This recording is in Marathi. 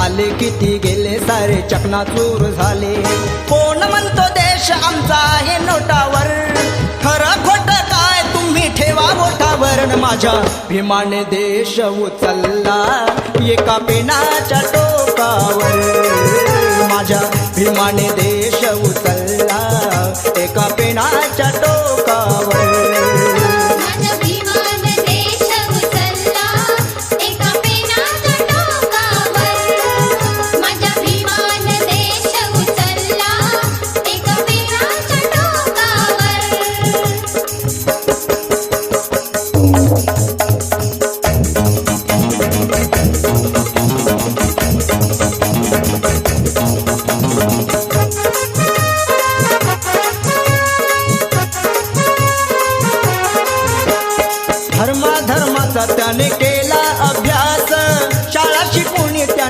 आले किती गेले सारे चकनाचूर झाले. कोण म्हणतो देश आमचा आहे नोटावर? खरं खोट काय तुम्ही ठेवा मोठावर माझ्या. भीमाने देश उचलला एका पेनाच्या टोकावर. माझ्या भीमाने देश उचलला. धर्मा धर्माचा त्याने केला अभ्यास.